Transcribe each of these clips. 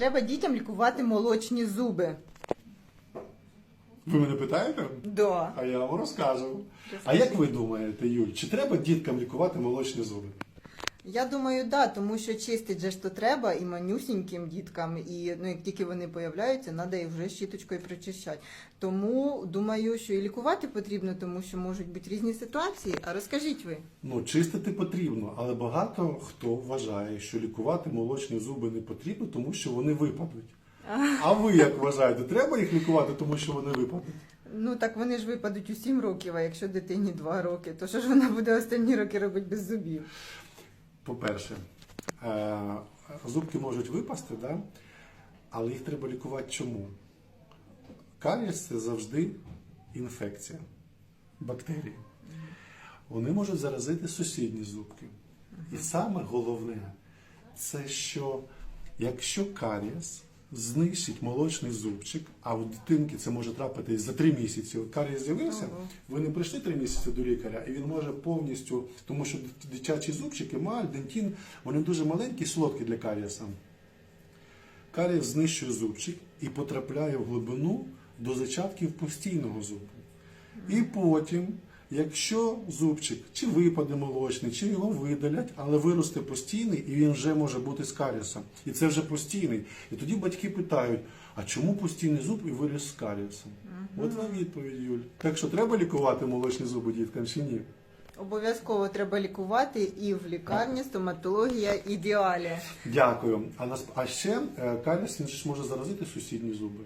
треба дітям лікувати молочні зуби? Ви мене питаєте? Да. А я вам розкажу. А як ви думаєте, Юль, чи треба діткам лікувати молочні зуби? Я думаю, да, тому що чистить же ж то треба і манюсіньким діткам, і ну як тільки вони появляються, треба їх вже щіточкою причищати. Тому думаю, що і лікувати потрібно, тому що можуть бути різні ситуації. А розкажіть ви. Ну, чистити потрібно, але багато хто вважає, що лікувати молочні зуби не потрібно, тому що вони випадуть. А ви як вважаєте, треба їх лікувати, тому що вони випадуть? Ну так вони ж випадуть у 7 років, а якщо дитині 2 роки, то що ж вона буде останні роки робити без зубів? По-перше, е, зубки можуть випасти, да? але їх треба лікувати чому? Каріс це завжди інфекція, бактерії. Вони можуть заразити сусідні зубки. І саме головне, це що якщо карієс знищить молочний зубчик, а у дитинки це може трапитись за три місяці. От карієс з'явився, ви не прийшли три місяці до лікаря, і він може повністю, тому що дитячі зубчики, емаль, дентін, вони дуже маленькі, солодкі для карієса. Карієс знищує зубчик і потрапляє в глибину до зачатків постійного зубу. І потім, якщо зубчик чи випаде молочний, чи його видалять, але виросте постійний, і він вже може бути з карієсом. І це вже постійний. І тоді батьки питають: а чому постійний зуб і виріс з карієсом? От вам відповідь, Юль. Так що треба лікувати молочні зуби діткам чи ні? Обов'язково треба лікувати і в лікарні стоматологія ідеалі. Дякую. А нас а ще е, карієс він ж може заразити сусідні зуби.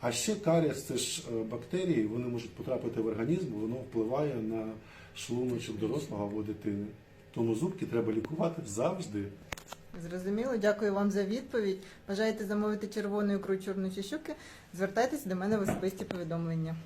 А ще каріс це ж е, бактерії, вони можуть потрапити в організм, воно впливає на шлуночок дорослого або дитини. Тому зубки треба лікувати завжди. Зрозуміло, дякую вам за відповідь. Бажаєте замовити червону ікру чорну щуки? Звертайтеся до мене в особисті повідомлення.